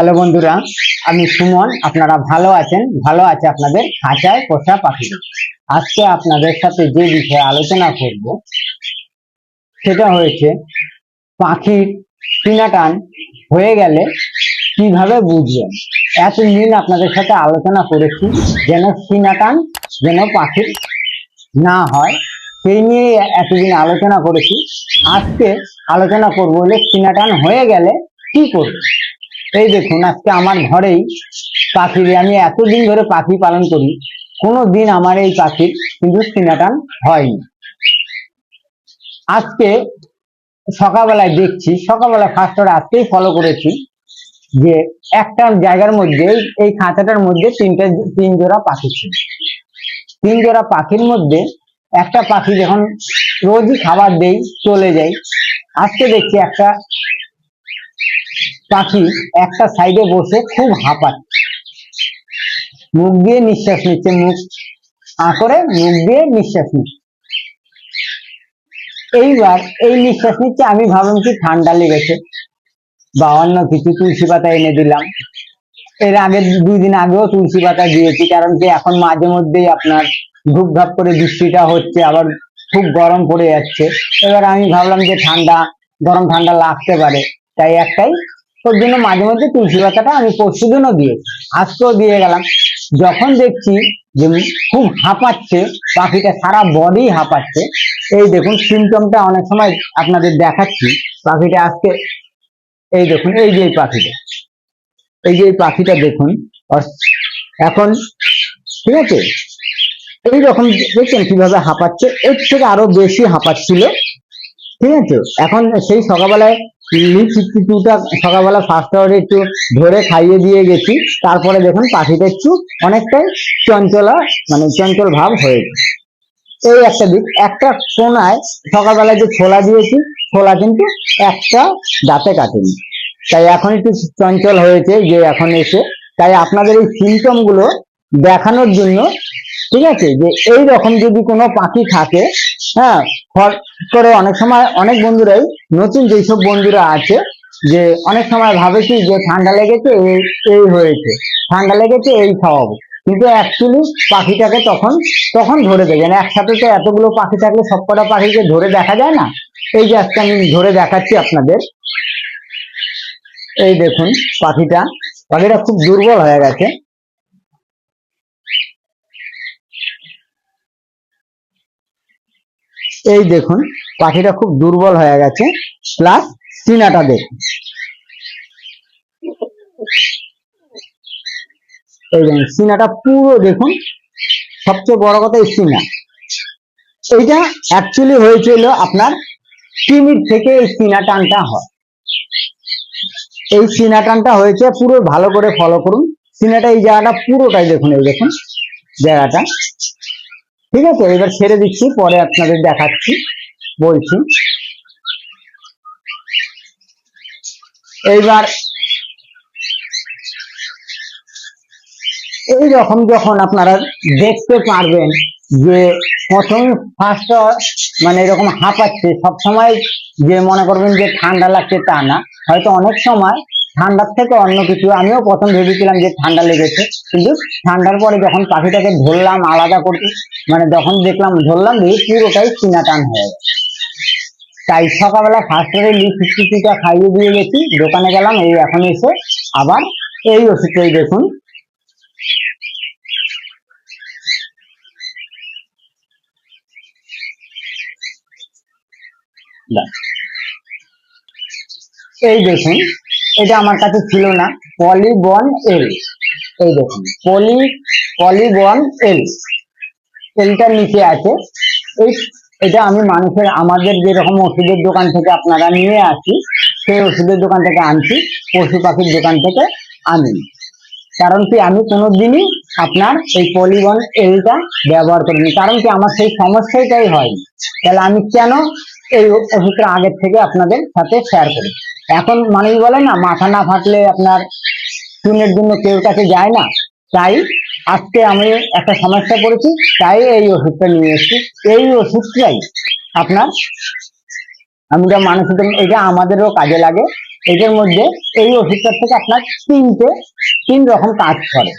Hello বন্ধুরা, আমি সুমন, আপনারা ভালো আছেন? ভালো আছে আপনাদের? খাঁচায় পোষা পাখি। আজকে আপনাদের সাথে যে বিষয়ে আলোচনা করব, সেটা হয়েছে পাখির টান হয়ে গেলে কীভাবে বুঝবেন? এতদিন আপনাদের সাথে আলোচনা করেছি যেন টান যেন পাখির না হয়। সেই নিয়ে এতদিন আলোচনা করেছি। আজকে আলোচনা করব বলে টান হয়ে গেলে কি করবে এই দেখুন, আজকে আমার ঘরেই পাখি আমি এতদিন ধরে পাখি পালন করি কোনো দিন আমার এই পাখির কিন্তু সিনাটান হয়নি। আজকে সকালবেলায় দেখছি, সকালবেলা ফার্স্ট আজকেই ফলো করেছি যে একটা জায়গার মধ্যে, এই খাঁচাটার মধ্যে তিনটে, তিন জোড়া পাখি ছিল। তিন জোড়া পাখির মধ্যে একটা পাখি যখন রোজই খাবার দেই, চলে যায় আজকে দেখছি একটা পাখি একটা সাইডে বসে খুব হাঁপাচ্ছে। মুখ দিয়ে নিঃশ্বাস নিচ্ছে, মুখ আ করে মুখ দিয়ে নিঃশ্বাস নিচ্ছে। এইবার এই নিঃশ্বাস নিচ্ছে, আমি ভাবলাম কি ঠান্ডা লেগেছে, বা অন্য কিছু তুলসী পাতা এনে দিলাম। এর আগে দুই দিন আগেও তুলসী পাতা দিয়েছি, কারণ কি এখন মাঝে মধ্যেই আপনার ধাপ করে বৃষ্টিটা হচ্ছে, আবার খুব গরম পড়ে যাচ্ছে। এবার আমি ভাবলাম যে ঠান্ডা, গরম ঠান্ডা লাগতে পারে, তাই একটাই ওর জন্য মাঝে মধ্যে তুলসী পাতাটা আমি পরশু দিনও দিয়েছি। আজকেও দিয়ে গেলাম। যখন দেখছি যে খুব হাঁপাচ্ছে, পাখিটা সারা বডি হাঁপাচ্ছে, এই দেখুন সিমটমটা অনেক সময় আপনাদের দেখাচ্ছি। পাখিটা আজকে, এই দেখুন, এই যে এই পাখিটা, এই যে এই পাখিটা দেখুন এখন, ঠিক আছে? এই রকম দেখছেন কীভাবে হাঁপাচ্ছে, এর থেকে আরও বেশি হাঁপাচ্ছিল, ঠিক আছে? এখন সেই সকালবেলায় লিপ সিক্সটি টুটা সকালবেলা ফার্স্ট আওয়ারে একটু ধরে খাইয়ে দিয়ে গেছি, তারপরে দেখুন পাখিটা একটু অনেকটাই চঞ্চলা মানে চঞ্চল ভাব হয়েছে এই একটা দিক, একটা কোনায় সকালবেলা যে ছোলা দিয়েছি, ছোলা কিন্তু একটা দাঁতে কাটেনি। তাই এখন একটু চঞ্চল হয়েছে যে এখন এসে। তাই আপনাদের এই সিমটমগুলো দেখানোর জন্য, ঠিক আছে? যে এই রকম যদি কোনো পাখি থাকে হ্যাঁ করে অনেক সময় অনেক বন্ধুরাই নতুন যেসব বন্ধুরা আছে, যে অনেক সময় ভাবে কি যে ঠান্ডা লেগেছে, এই এই হয়েছে। ঠান্ডা লেগেছে, এই খাওয়াবো। কিন্তু অ্যাকচুয়ালি পাখিটাকে তখন তখন ধরে দেবেন একসাথে তো এতগুলো পাখি থাকলে সবকটা পাখিকে ধরে দেখা যায় না? এই যে আজকে আমি ধরে দেখাচ্ছি আপনাদের। এই দেখুন পাখিটা। পাখিটা খুব দুর্বল হয়ে গেছে। এই দেখুন, পাখিটা খুব দুর্বল হয়ে গেছে প্লাস সিনাটা দেখুন। এই দেখুন সিনাটা পুরো দেখুন, সবচেয়ে বড় কথা এই সিনা এইটা অ্যাকচুয়ালি হয়েছিল আপনার টিমির থেকে এই সিনা টানটা হয়। এই সিনা টানটা হয়েছে, পুরো ভালো করে ফলো করুন। সিনাটা এই জায়গাটা পুরোটাই দেখুন, এই দেখুন, জায়গাটা। ঠিক আছে? এবার ছেড়ে দিচ্ছি, পরে আপনাদের দেখাচ্ছি, বলছি। এইবার এই রকম যখন আপনারা দেখতে পারবেন যে প্রথম ফার্স্ট মানে এরকম হাঁপাচ্ছে, সবসময় যে মনে করবেন যে ঠান্ডা লাগছে তা না। হয়তো অনেক সময় ঠান্ডার থেকে অন্য কিছু, আমিও প্রথম ভেবেছিলাম যে ঠান্ডা লেগেছে, কিন্তু ঠান্ডার পরে যখন পাখিটাকে ধরলাম আলাদা করতে মানে যখন দেখলাম ধরলাম, এই পুরোটাই চিনা টান হয়ে গেছে। তাই সকালবেলা ফার্স্টারে লি ফিফটিটা খাইয়ে দিয়ে গেছি, দোকানে গেলাম, এই এখন এসে আবার এই ওষুধটাই দেখুন। এই দেখুন এটা আমার কাছে ছিল না। পলিবন এল। এই দেখুন, পলি, পলিবন এল। এলটার নিচে আছে। এই, এটা আমি মানুষের, আমাদের যেরকম ওষুধের দোকান থেকে আপনারা নিয়ে আসি, সেই ওষুধের দোকান থেকে আনছি, পশু পাখির দোকান থেকে আনি। কারণ কি, আমি কোনোদিনই আপনার এই পলিবন এলটা ব্যবহার করিনি। কারণ কি, আমার সেই সমস্যাটাই হয়নি। তাহলে আমি কেন এই ওষুধটা আগের থেকে আপনাদের সাথে শেয়ার করি এখন মানুষ বলে না, মাথা না ফাটলে আপনার চুনের জন্য কেউ কাছে যায় না। তাই আজকে আমি একটা সমস্যা পড়েছি তাই এই ওষুধটা নিয়ে এসেছি। এই ওষুধটাই আপনার আমরা মানুষের এটা আমাদেরও কাজে লাগে। এটার মধ্যে এই ওষুধটার থেকে আপনার তিনটে, তিন রকম কাজ করে।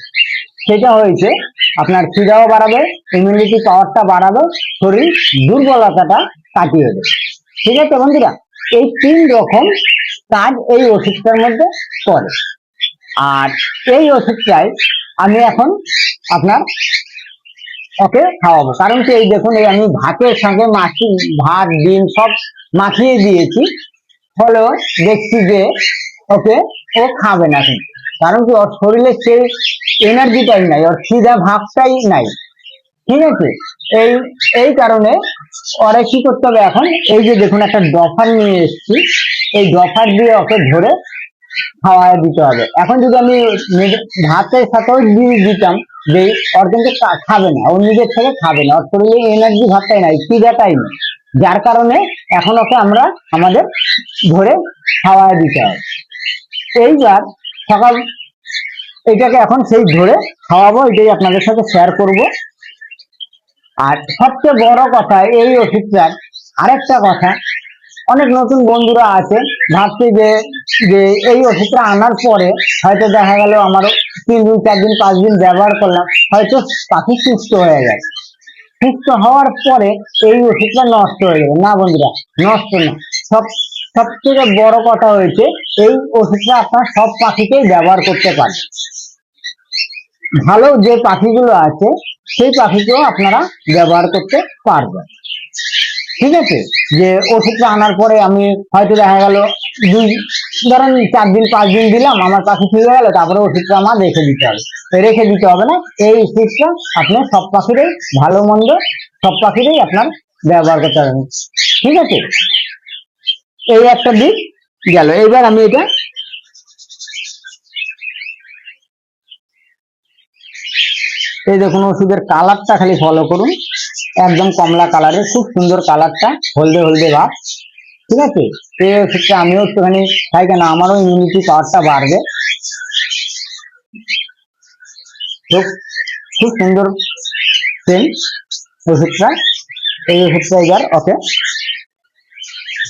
সেটা হয়েছে, আপনার খিদাও বাড়াবে ইমিউনিটি পাওয়ারটা বাড়াবে, শরীর দুর্বলতাটা কাটিয়ে দেবে। ঠিক আছে বন্ধুরা? এই তিন রকম কাজ এই ওষুধটার মধ্যে করে আর এই ওষুধটাই আমি এখন আপনার ওকে খাওয়াবো। কারণ কি, এই দেখুন, এই আমি ভাতের সঙ্গে মাখি ভাত, ডিম সব মাখিয়ে দিয়েছি। ফলে দেখছি যে ওকে ও খাবে না কিন্তু। কারণ কি, ওর শরীরে সেই এনার্জিটাই নাই, ওর খিদা ভাবটাই নাই। ঠিক আছে এই এই কারণে ওরা কি করতে হবে এখন? এই যে দেখুন, একটা ডফার নিয়ে এসেছি। এই ডফার দিয়ে ওকে ধরে খাওয়ায় দিতে হবে। এখন যদি আমি ভাতের সাথেও দিয়ে দিতাম যে ওর কিন্তু খাবে না, ও নিজের থেকে খাবে না, ওর শরীরে এনার্জি ভাতটাই নাই খিদাটাই নেই। যার কারণে এখন ওকে আমরা আমাদের ধরে খাওয়ায় দিতে হবে। এইবার সকাল এটাকে এখন সেই ধরে খাওয়াবো, এটাই আপনাদের সাথে শেয়ার করব। আর সবচেয়ে বড় কথা, এই ওষুধটার আরেকটা কথা অনেক নতুন বন্ধুরা আছে। ভাবছি যে যে এই ওষুধটা আনার পরে হয়তো দেখা গেল আমার তিন দিন, চার দিন, পাঁচ দিন ব্যবহার করলাম, হয়তো পাখি সুস্থ হয়ে গেছে। সুস্থ হওয়ার পরে এই ওষুধটা নষ্ট হয়ে যাবে না বন্ধুরা, নষ্ট না। সব সব থেকে বড় কথা হয়েছে, এই ওষুধটা আপনার সব পাখিকেই ব্যবহার করতে পারে ভালো যে পাখিগুলো আছে, সেই পাখিকেও আপনারা ব্যবহার করতে পারবেন। ঠিক আছে? যে ওষুধটা আনার পরে আমি হয়তো দেখা গেল দুই, ধরেন চার দিন, পাঁচ দিন দিলাম, আমার ঠিক হয়ে গেল, তারপরে ওষুধটা আমার রেখে দিতে হবে। রেখে দিতে হবে না, এই ওষুধটা আপনার সব পাখিরই ভালো, মন্দ সব পাখিরই আপনার ব্যবহার করতে পারবেন ঠিক আছে? এই একটা দিক গেল। এইবার আমি এটা এই দেখুন ওষুধের কালারটা খালি ফলো করুন। একদম কমলা কালারের, খুব সুন্দর কালারটা, হলদে হলদে ভাব। ঠিক আছে? এই ওষুধটা আমিও একটুখানি খাই, কেন আমারও ইমিউনিটি পাওয়ারটা বাড়বে। খুব সুন্দর পেন ওষুধটা। এই ওষুধটা এবার ওকে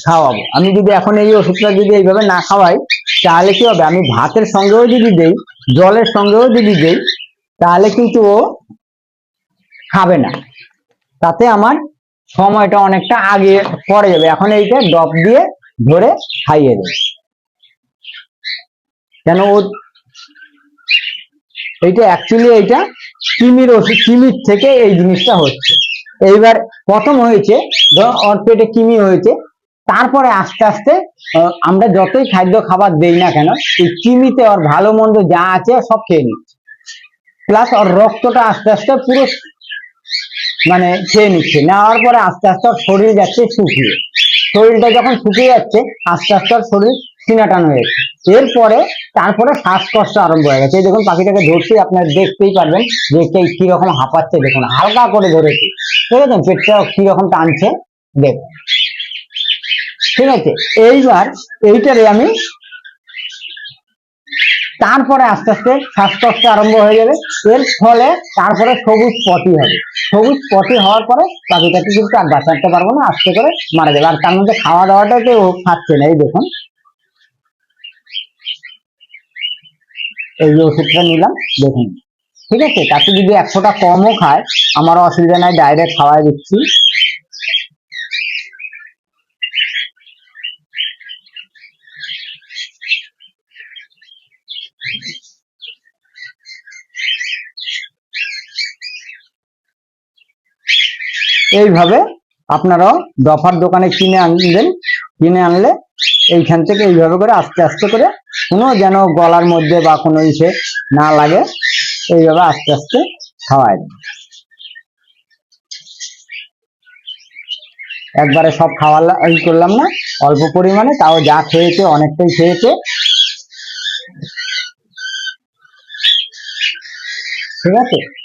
খাওয়াবো। আমি যদি এখন এই ওষুধটা যদি এইভাবে না খাওয়াই, তাহলে কি হবে? আমি ভাতের সঙ্গেও যদি দেই, জলের সঙ্গেও যদি দেই তাহলে কিন্তু ও খাবে না। তাতে আমার সময়টা অনেকটা আগে পড়ে যাবে। এখন এইটা ডব দিয়ে ধরে খাইয়ে দেবে। কেন ও এইটা অ্যাকচুয়ালি এইটা কিমির ওষুধ, কিমির থেকে এই জিনিসটা হচ্ছে। এইবার প্রথম হয়েছে ওর পেটে কিমি হয়েছে, তারপরে আস্তে আস্তে আমরা যতই খাদ্য খাবার দেই না কেন, এই কিমিতে ওর ভালো মন্দ যা আছে সব খেয়ে নিচ্ছে। প্লাস ওর রক্তটা আস্তে আস্তে পুরো মানে খেয়ে নিচ্ছে। নেওয়ার পরে আস্তে আস্তে ওর শরীর যাচ্ছে শুকিয়ে। শরীরটা যখন শুকিয়ে যাচ্ছে, আস্তে আস্তে ওর শরীর সিনাটান হয়ে গেছে এরপরে তারপরে শ্বাসকষ্ট আরম্ভ হয়ে গেছে। দেখুন পাখিটাকে ধরতেই আপনার দেখতেই পারবেন যে কীরকম হাঁপাচ্ছে। দেখুন, হালকা করে ধরেছে। বুঝেছেন পেটটা কীরকম টানছে? দেখুন। ঠিক আছে, এইবার এইটারে আমি তারপরে আস্তে আস্তে শ্বাসকষ্ট আরম্ভ হয়ে যাবে। এর ফলে তারপরে সবুজ পটি হবে। সবুজ পটি হওয়ার পরে পাখিটাকে কিন্তু আর বাঁচাতে পারব না, আস্তে করে মারা যাবে। আর তার মধ্যে খাওয়া দাওয়াটা কেউ খাচ্ছে না, এই দেখুন। এই ওষুধটা নিলাম, দেখুন। ঠিক আছে? তাতে যদি একশোটা কমও খায় আমার অসুবিধা নাই ডাইরেক্ট খাওয়াই দিচ্ছি। এইভাবে আপনারাও দফার দোকানে কিনে আনবেন, কিনে আনলে এইখান থেকে এইভাবে করে আস্তে আস্তে করে কোনো যেন গলার মধ্যে বা কোনো ইসে না লাগে, এইভাবে আস্তে আস্তে খাওয়াই দেন। একবারে সব খাওয়ার ই করলাম না, অল্প পরিমাণে, তাও যা খেয়েছে, অনেকটাই খেয়েছে। ঠিক আছে?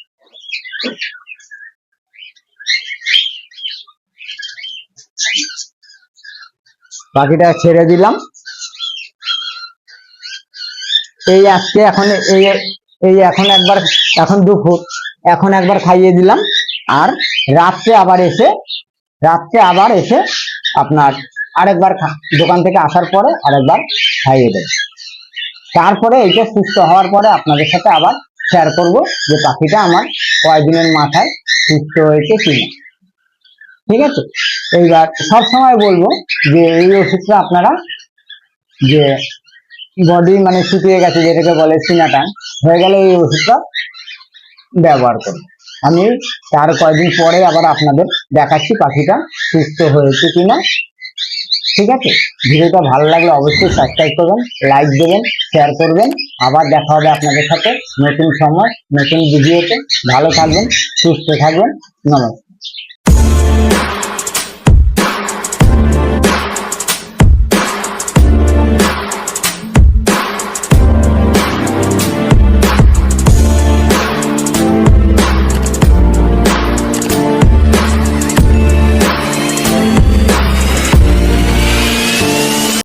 বাকিটা ছেড়ে দিলাম। এই আজকে এখন এই এই এখন একবার, এখন দুপুর, এখন একবার খাইয়ে দিলাম। আর রাত্রে আবার এসে, রাত্রে আবার এসে আপনার আরেকবার দোকান থেকে আসার পরে আরেকবার খাইয়ে দেবে। তারপরে এইটা সুস্থ হওয়ার পরে আপনাদের সাথে আবার শেয়ার করব যে পাখিটা আমার কয়দিনের মাথায় সুস্থ হয়েছে কিনা। ঠিক আছে? এইবার সব সময় বলব যে এই ওষুধটা আপনারা যে বডি মানে শুকিয়ে গেছে যেটাকে বলে সিনাটান, হয়ে গেলে এই ওষুধটা ব্যবহার করুন। আমি তার কয়েকদিন পরে আবার আপনাদের দেখাচ্ছি পাখিটা সুস্থ হয়েছে কিনা। ঠিক আছে? ভিডিওটা ভালো লাগলে অবশ্যই সাবস্ক্রাইব করবেন লাইক দেবেন শেয়ার করবেন। আবার দেখা হবে আপনাদের সাথে নতুন সময়, নতুন ভিডিওতে ভালো থাকবেন, সুস্থ থাকবেন। নমস্কার। Yeah.